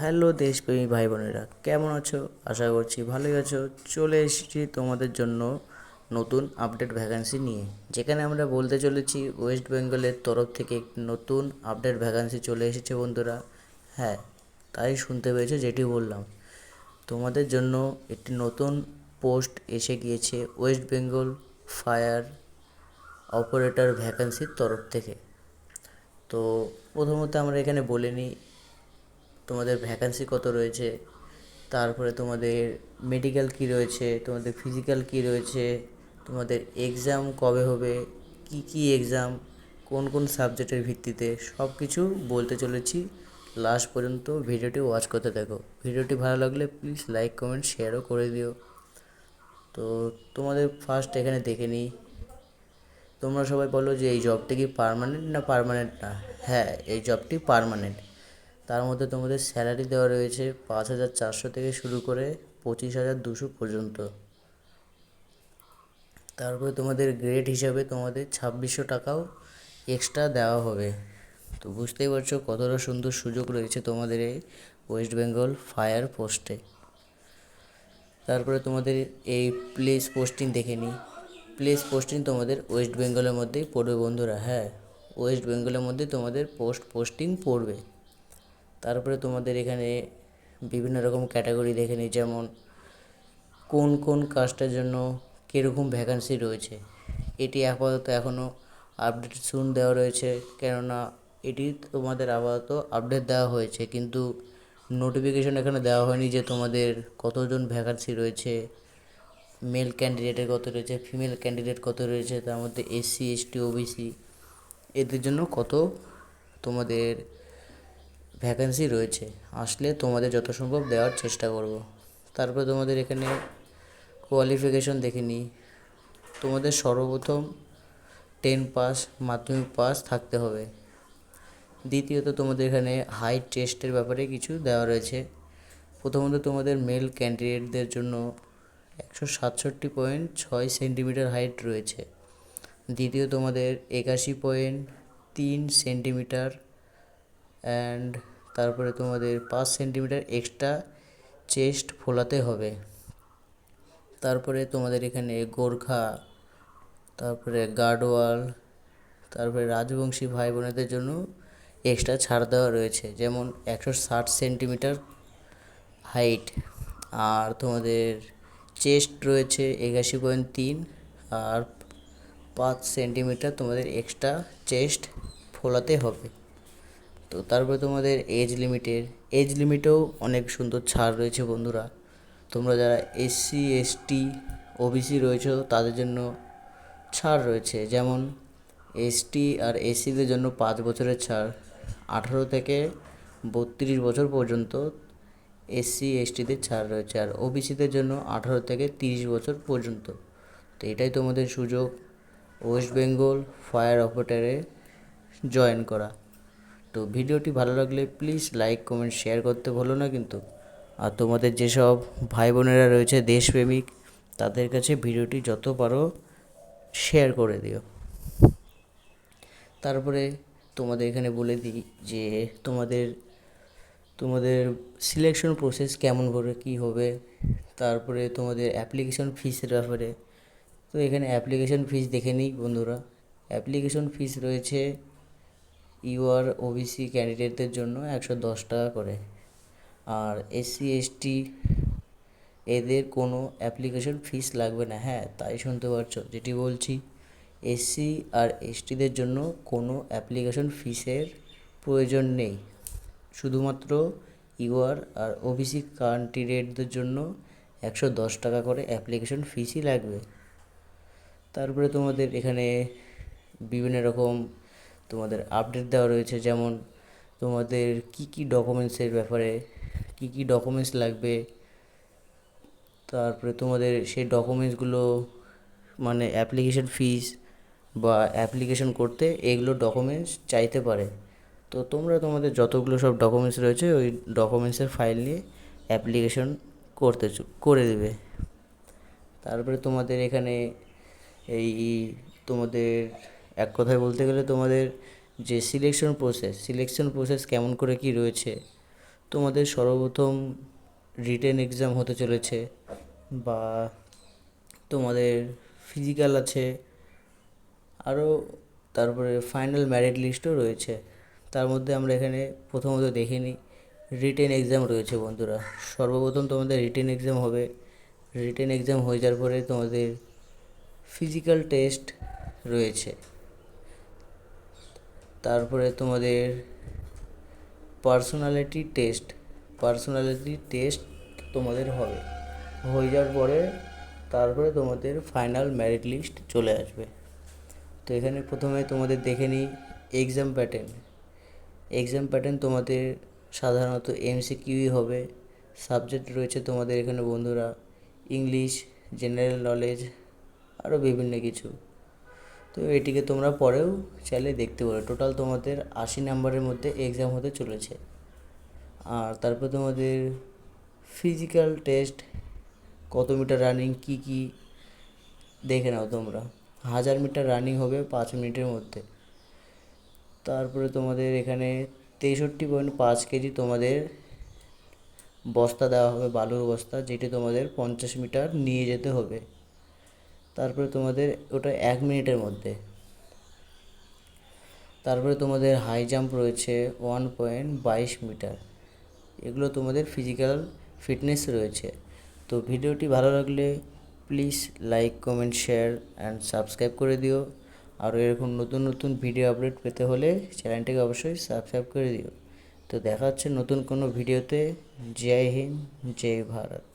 Hello দেশপ্রেমী ভাই বোনেরা কেমন আছো? আশা করছি ভালোই আছো। চলে এসেছি তোমাদের জন্য নতুন আপডেট ভ্যাকান্সি নিয়ে। যেখানে আমরা বলতে চলেছি ওয়েস্ট বেঙ্গলের তরফ থেকে নতুন আপডেট ভ্যাকান্সি চলে এসেছে বন্ধুরা। হ্যাঁ তাই শুনতে পেয়েছ যেটি বললাম। তোমাদের জন্য একটি নতুন পোস্ট এসে গিয়েছে ওয়েস্ট বেঙ্গল ফায়ার অপারেটর ভ্যাকান্সির তরফ থেকে। তো প্রথমত আমরা এখানে বলে নিই তোমাদের ভ্যাকান্সি কত রয়েছে? তারপরে তোমাদের মেডিকেল কী রয়েছে? তোমাদের ফিজিক্যাল কী রয়েছে? তোমাদের এক্সাম কবে হবে? কি কি এক্সাম কোন কোন সাবজেক্টের ভিত্তিতে? সব কিছু বলতে চলেছি। লাস্ট পর্যন্ত ভিডিওটি ওয়াচ করতে দেখো ভিডিওটি ভালো লাগলে প্লিজ লাইক কমেন্ট শেয়ারও করে দিও। তো তোমাদের ফার্স্ট এখানে দেখে নিই। তোমরা সবাই বলো যে এই জবটি কি পার্মানেন্ট না পার্মানেন্ট না? হ্যাঁ এই জবটি পার্মানেন্ট তার মধ্যে তোমাদের স্যালারি দেওয়া রয়েছে পাঁচ হাজার চারশো থেকে শুরু করে পঁচিশ হাজার দুশো পর্যন্ত। তারপরে তোমাদের গ্রেড হিসাবে তোমাদের ছাব্বিশশো টাকাও এক্সট্রা দেওয়া হবে। তো বুঝতেই পারছ কতটা সুন্দর সুযোগ রয়েছে তোমাদের এই ওয়েস্ট বেঙ্গল ফায়ার পোস্টে তারপরে তোমাদের এই প্লেস পোস্টিং দেখে নিই। প্লেস পোস্টিং তোমাদের ওয়েস্ট বেঙ্গলের মধ্যেই পড়বে বন্ধুরা হ্যাঁ। ওয়েস্ট বেঙ্গলের মধ্যে তোমাদের পোস্ট পোস্টিং পড়বে। তারপরে তোমাদের এখানে বিভিন্ন রকম ক্যাটাগরি দেখে নিই, যেমন কোন কোন কাজটার জন্য কীরকম ভ্যাকান্সি রয়েছে। এটি আপাতত এখনও আপডেট শুন দেওয়া রয়েছে, কেননা এটি তোমাদের আপাতত আপডেট দেওয়া হয়েছে, কিন্তু নোটিফিকেশন এখানে দেওয়া হয়নি যে তোমাদের কতজন ভ্যাকান্সি রয়েছে মেল ক্যান্ডিডেটের কত রয়েছে ফিমেল ক্যান্ডিডেট কত রয়েছে, তার মধ্যে এসসি এসটি ওবিসি এদের জন্য কত তোমাদের ভ্যাকেন্সি রয়েছে। আসলে তোমাদের যত সম্ভব দেওয়ার চেষ্টা করব। তারপরে তোমাদের এখানে কোয়ালিফিকেশন দেখে নিই। তোমাদের সর্বপ্রথম টেন পাস মাধ্যমিক পাস থাকতে হবে। দ্বিতীয়ত তোমাদের এখানে হাইট টেস্টের ব্যাপারে কিছু দেওয়া রয়েছে। প্রথমত তোমাদের মেল ক্যান্ডিডেটদের জন্য একশো সাতষট্টি পয়েন্ট ছয় সেন্টিমিটার হাইট রয়েছে। দ্বিতীয় তোমাদের একাশি পয়েন্ট তিন সেন্টিমিটার অ্যান্ড তারপরে তোমাদের পাঁচ সেন্টিমিটার এক্সট্রা চেস্ট ফোলাতে হবে। তারপরে তোমাদের এখানে গোর্খা, তারপরে গার্ডওয়াল, তারপরে রাজবংশী ভাই বোনেদের জন্য এক্সট্রা ছাড় দেওয়া রয়েছে, যেমন একশো ষাট সেন্টিমিটার হাইট আর তোমাদের চেস্ট রয়েছে একাশি পয়েন্ট তিন, আর পাঁচ সেন্টিমিটার তোমাদের এক্সট্রা চেস্ট ফোলাতে হবে। তো তারপরে তোমাদের এজ লিমিটের এজ লিমিটেও অনেক সুন্দর ছাড় রয়েছে বন্ধুরা। তোমরা যারা এসসি এসটি ওবিসি রয়েছে, তাদের জন্য ছাড় রয়েছে। যেমন এসটি আর এসসিদের জন্য পাঁচ বছরের ছাড়। আঠারো থেকে বত্রিশ বছর পর্যন্ত এসসি এসটিদের ছাড় রয়েছে। আর ওবিসিদের জন্য আঠারো থেকে তিরিশ বছর পর্যন্ত। তো এটাই তোমাদের সুযোগ। ওয়েস্ট বেঙ্গল ফায়ার অপারেটারে জয়েন করা। তো ভিডিওটি ভালো লাগলে প্লিজ লাইক কমেন্ট শেয়ার করতে ভুলো না কিন্তু। আর তোমাদের যেসব ভাই বোনেরা রয়েছে দেশপ্রেমিক, তাদের কাছে ভিডিওটি যত পারো শেয়ার করে দিও। তারপরে তোমাদের এখানে বলে দিই যে তোমাদের তোমাদের সিলেকশন প্রসেস কেমন করে কী হবে, তারপরে তোমাদের অ্যাপ্লিকেশন ফিসের ব্যাপারে। তো এখানে অ্যাপ্লিকেশন ফিস দেখে নিই বন্ধুরা। অ্যাপ্লিকেশন ফিস রয়েছে ইউআর ওবিসি ক্যান্ডিডেটদের জন্য একশো দশ টাকা করে। আর এসসি এসটি এদের কোনো অ্যাপ্লিকেশন ফিস লাগবে না। হ্যাঁ তাই শুনতে পারছ, যেটি বলছি এসসি আর এসটিদের জন্য কোনো অ্যাপ্লিকেশন ফিসের প্রয়োজন নেই। শুধুমাত্র ইউআর আর ওবিসি ক্যান্ডিডেটদের জন্য একশো দশ টাকা করে অ্যাপ্লিকেশন ফিসই লাগবে। তারপরে তোমাদের এখানে বিভিন্ন রকম তোমাদের আপডেট দেওয়া রয়েছে, যেমন তোমাদের কি কি ডকুমেন্টসের ব্যাপারে, কি কি ডকুমেন্টস লাগবে, তারপরে তোমাদের সেই ডকুমেন্টসগুলো মানে অ্যাপ্লিকেশন ফিস বা অ্যাপ্লিকেশন করতে এগুলো ডকুমেন্টস চাইতে পারে। তো তোমরা তোমাদের যতগুলো সব ডকুমেন্টস রয়েছে, ওই ডকুমেন্টসের ফাইল নিয়ে অ্যাপ্লিকেশন করতে করে দেবে। তারপরে তোমাদের এখানে এই তোমাদের এক কথায় বলতে গেলে তোমাদের যে সিলেকশন প্রসেস সিলেকশন প্রসেস কেমন করে কী রয়েছে, তোমাদের সর্বপ্রথম রিটেন এক্সাম হতে চলেছে বা তোমাদের ফিজিক্যাল আছে আরও তারপরে ফাইনাল ম্যারিট লিস্টও রয়েছে। তার মধ্যে আমরা এখানে প্রথমত দেখে নিই রিটেন এক্সাম রয়েছে বন্ধুরা। সর্বপ্রথম তোমাদের রিটেন এক্সাম হবে। রিটেন এক্সাম হয়ে যাওয়ার পরে তোমাদের ফিজিক্যাল টেস্ট রয়েছে। তারপরে তোমাদের পার্সোনালিটি টেস্ট পার্সোনালিটি টেস্ট তোমাদের হবে। হয়ে যাওয়ার পরে তারপরে তোমাদের ফাইনাল মেরিট লিস্ট চলে আসবে। তো এখানে প্রথমে তোমাদের দেখে নিই এক্সাম প্যাটার্ন এক্সাম প্যাটার্ন তোমাদের সাধারণত এমসিকিউই হবে। সাবজেক্ট রয়েছে তোমাদের এখানে বন্ধুরা ইংলিশ জেনারেল নলেজ আরও বিভিন্ন কিছু। তো এটিকে তোমরা পরেও চাইলে দেখতে পারো। টোটাল তোমাদের আশি নাম্বারের মধ্যে এক্সাম হতে চলেছে। আর তারপর তোমাদের ফিজিক্যাল টেস্ট কত মিটার রানিং কী কী দেখে নাও তোমরা। হাজার মিটার রানিং হবে পাঁচ মিনিটের মধ্যে। তারপরে তোমাদের এখানে তেষট্টি পয়েন্ট পাঁচ কেজি তোমাদের বস্তা দেওয়া হবে, বালুর বস্তা, যেটি তোমাদের পঞ্চাশ মিটার নিয়ে যেতে হবে। তারপরে তোমাদের ওটা এক মিনিটের মধ্যে। তারপরে তোমাদের হাই জাম্প রয়েছে ওয়ান পয়েন্ট বাইশ মিটার এগুলো তোমাদের ফিজিক্যাল ফিটনেস রয়েছে। তো ভিডিওটি ভালো লাগলে please like comment share and subscribe করে দিও। আর এরকম নতুন নতুন ভিডিও আপডেট পেতে হলে চ্যানেলটিকে অবশ্যই সাবস্ক্রাইব করে দিও। তো দেখা হচ্ছে নতুন কোনো ভিডিওতে জয় হিন্দ, জয় ভারত।